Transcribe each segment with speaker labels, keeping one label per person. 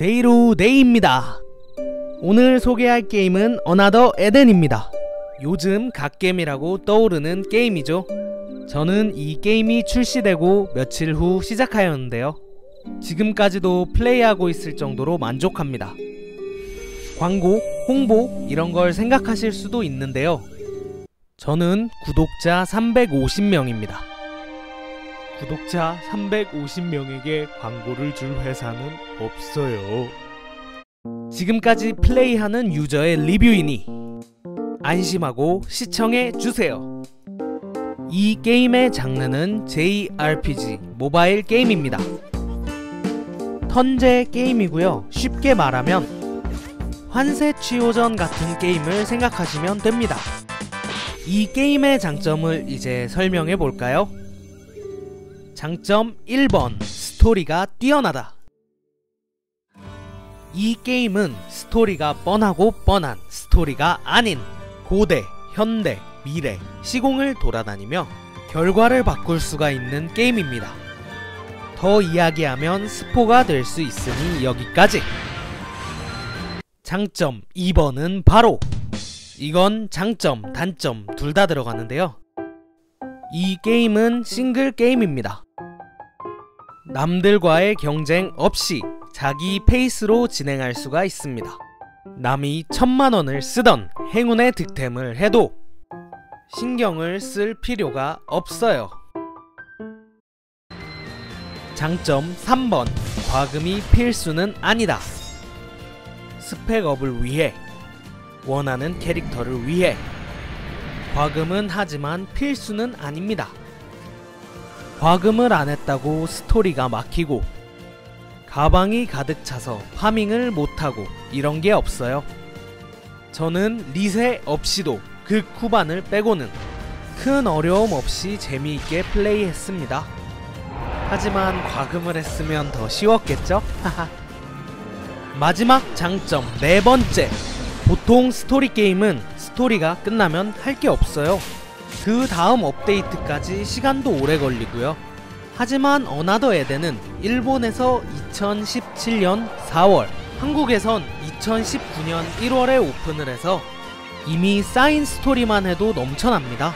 Speaker 1: 데이루 데이입니다. 오늘 소개할 게임은 어나더 에덴입니다. 요즘 갓겜이라고 떠오르는 게임이죠. 저는 이 게임이 출시되고 며칠 후 시작하였는데요. 지금까지도 플레이하고 있을 정도로 만족합니다. 광고, 홍보 이런 걸 생각하실 수도 있는데요. 저는 구독자 350명입니다. 구독자 350명에게 광고를 줄 회사는 없어요. 지금까지 플레이하는 유저의 리뷰이니 안심하고 시청해 주세요. 이 게임의 장르는 JRPG 모바일 게임입니다. 턴제 게임이고요. 쉽게 말하면 환세 치호전 같은 게임을 생각하시면 됩니다. 이 게임의 장점을 이제 설명해 볼까요? 장점 1번 스토리가 뛰어나다. 이 게임은 스토리가 뻔하고 뻔한 스토리가 아닌 고대, 현대, 미래, 시공을 돌아다니며 결과를 바꿀 수가 있는 게임입니다. 더 이야기하면 스포가 될 수 있으니 여기까지. 장점 2번은 바로 이건 장점, 단점 둘 다 들어가는데요. 이 게임은 싱글 게임입니다. 남들과의 경쟁 없이 자기 페이스로 진행할 수가 있습니다. 남이 천만 원을 쓰던 행운의 득템을 해도 신경을 쓸 필요가 없어요. 장점 3번 과금이 필수는 아니다. 스펙업을 위해 원하는 캐릭터를 위해 과금은 하지만 필수는 아닙니다. 과금을 안 했다고 스토리가 막히고 가방이 가득 차서 파밍을 못하고 이런 게 없어요. 저는 리세 없이도 그 쿠반을 빼고는 큰 어려움 없이 재미있게 플레이했습니다. 하지만 과금을 했으면 더 쉬웠겠죠? 마지막 장점 네 번째 보통 스토리 게임은 스토리가 끝나면 할 게 없어요. 그 다음 업데이트까지 시간도 오래 걸리고요. 하지만 어나더 에덴은 일본에서 2017년 4월, 한국에선 2019년 1월에 오픈을 해서 이미 쌓인 스토리만 해도 넘쳐납니다.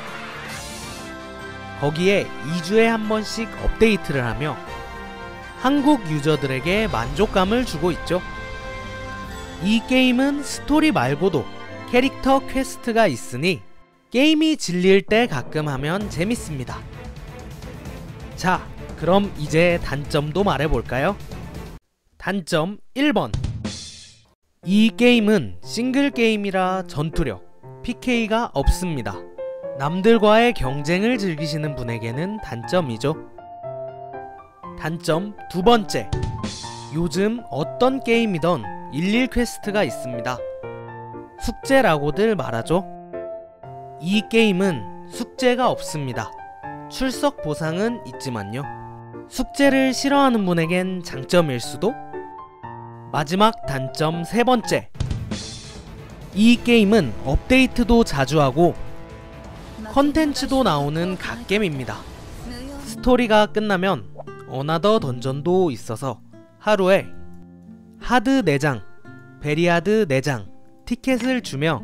Speaker 1: 거기에 2주에 한 번씩 업데이트를 하며 한국 유저들에게 만족감을 주고 있죠. 이 게임은 스토리 말고도 캐릭터 퀘스트가 있으니 게임이 질릴 때 가끔 하면 재밌습니다. 자, 그럼 이제 단점도 말해볼까요? 단점 1번. 이 게임은 싱글 게임이라 전투력, PK가 없습니다. 남들과의 경쟁을 즐기시는 분에게는 단점이죠. 단점 두 번째. 요즘 어떤 게임이던 일일 퀘스트가 있습니다. 숙제라고들 말하죠. 이 게임은 숙제가 없습니다. 출석 보상은 있지만요. 숙제를 싫어하는 분에겐 장점일 수도? 마지막 단점 세 번째. 이 게임은 업데이트도 자주 하고 컨텐츠도 나오는 갓겜입니다. 스토리가 끝나면 어나더 던전도 있어서 하루에 하드 4장, 베리하드 4장, 티켓을 주며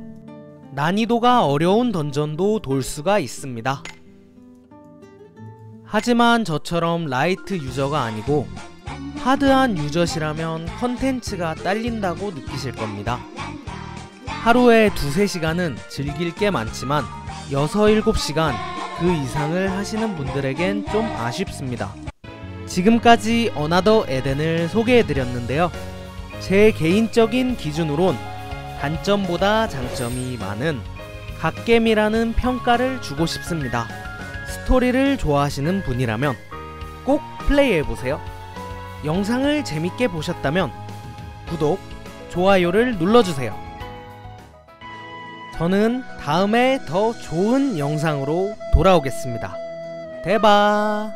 Speaker 1: 난이도가 어려운 던전도 돌 수가 있습니다. 하지만 저처럼 라이트 유저가 아니고 하드한 유저시라면 컨텐츠가 딸린다고 느끼실 겁니다. 하루에 두세 시간은 즐길 게 많지만 6, 7시간 그 이상을 하시는 분들에겐 좀 아쉽습니다. 지금까지 어나더 에덴을 소개해드렸는데요. 제 개인적인 기준으론 단점보다 장점이 많은 갓겜이라는 평가를 주고 싶습니다. 스토리를 좋아하시는 분이라면 꼭 플레이해보세요. 영상을 재밌게 보셨다면 구독, 좋아요를 눌러주세요. 저는 다음에 더 좋은 영상으로 돌아오겠습니다. 대박!